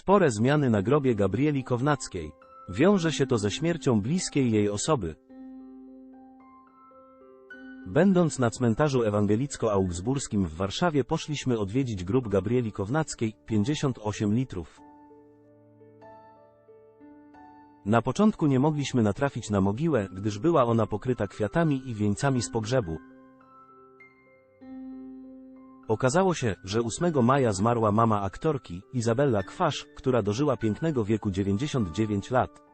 Spore zmiany na grobie Gabrieli Kownackiej. Wiąże się to ze śmiercią bliskiej jej osoby. Będąc na cmentarzu ewangelicko-augsburskim w Warszawie poszliśmy odwiedzić grób Gabrieli Kownackiej, 58 litrów. Na początku nie mogliśmy natrafić na mogiłę, gdyż była ona pokryta kwiatami i wieńcami z pogrzebu. Okazało się, że 8 maja zmarła mama aktorki, Izabella Kwasz, która dożyła pięknego wieku 99 lat.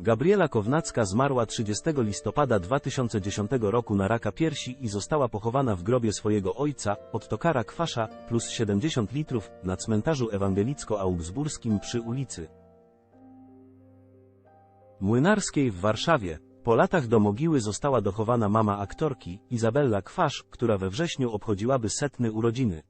Gabriela Kownacka zmarła 30 listopada 2010 roku na raka piersi i została pochowana w grobie swojego ojca, Ottokara Kwasza, plus 70 litrów, na cmentarzu ewangelicko-augsburskim przy ulicy Młynarskiej w Warszawie. Po latach do mogiły została dochowana mama aktorki, Izabella Kwasz, która we wrześniu obchodziłaby setny urodziny.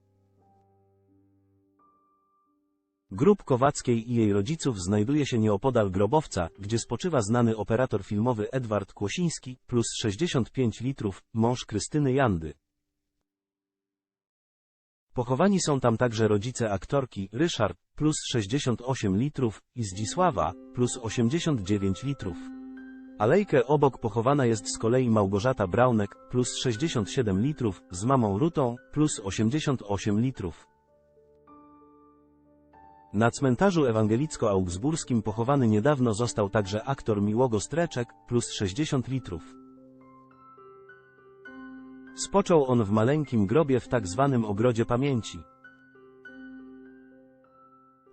Grób Kowackiej i jej rodziców znajduje się nieopodal grobowca, gdzie spoczywa znany operator filmowy Edward Kłosiński, plus 65 litrów, mąż Krystyny Jandy. Pochowani są tam także rodzice aktorki, Ryszard, plus 68 litrów, i Zdzisława, plus 89 litrów. Alejkę obok pochowana jest z kolei Małgorzata Braunek, plus 67 litrów, z mamą Rutą, plus 88 litrów. Na cmentarzu ewangelicko-augsburskim pochowany niedawno został także aktor Miłogo Streczek, plus 60 litrów. Spoczął on w maleńkim grobie w tak zwanym ogrodzie pamięci.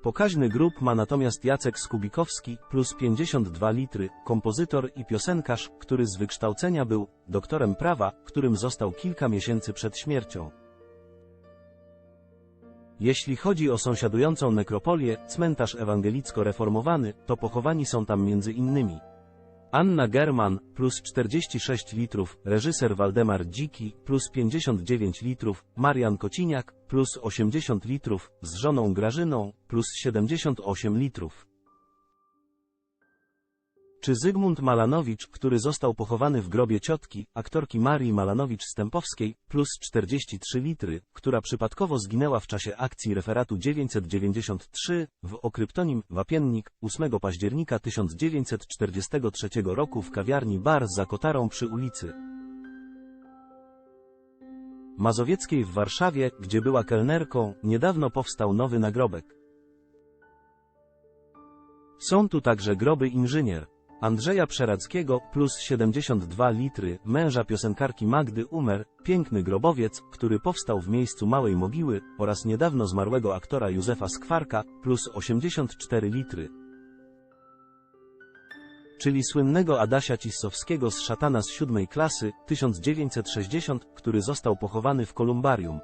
Pokaźny grób ma natomiast Jacek Skubikowski, plus 52 litry, kompozytor i piosenkarz, który z wykształcenia był doktorem prawa, którym został kilka miesięcy przed śmiercią. Jeśli chodzi o sąsiadującą nekropolię, cmentarz ewangelicko-reformowany, to pochowani są tam między innymi Anna German, plus 46 litrów, reżyser Waldemar Dziki, plus 59 litrów, Marian Kociniak, plus 80 litrów, z żoną Grażyną, plus 78 litrów. Czy Zygmunt Malanowicz, który został pochowany w grobie ciotki, aktorki Marii Malanowicz-Stępowskiej, plus 43 litry, która przypadkowo zginęła w czasie akcji referatu 993, w okryptonim Wapiennik, 8 października 1943 roku w kawiarni Bar za Kotarą przy ulicy Mazowieckiej w Warszawie, gdzie była kelnerką, niedawno powstał nowy nagrobek. Są tu także groby inżynier, Andrzeja Przeradzkiego, plus 72 litry, męża piosenkarki Magdy Umer, piękny grobowiec, który powstał w miejscu małej mogiły, oraz niedawno zmarłego aktora Józefa Skwarka, plus 84 litry. Czyli słynnego Adasia Cissowskiego z szatana z siódmej klasy, 1960, który został pochowany w kolumbarium.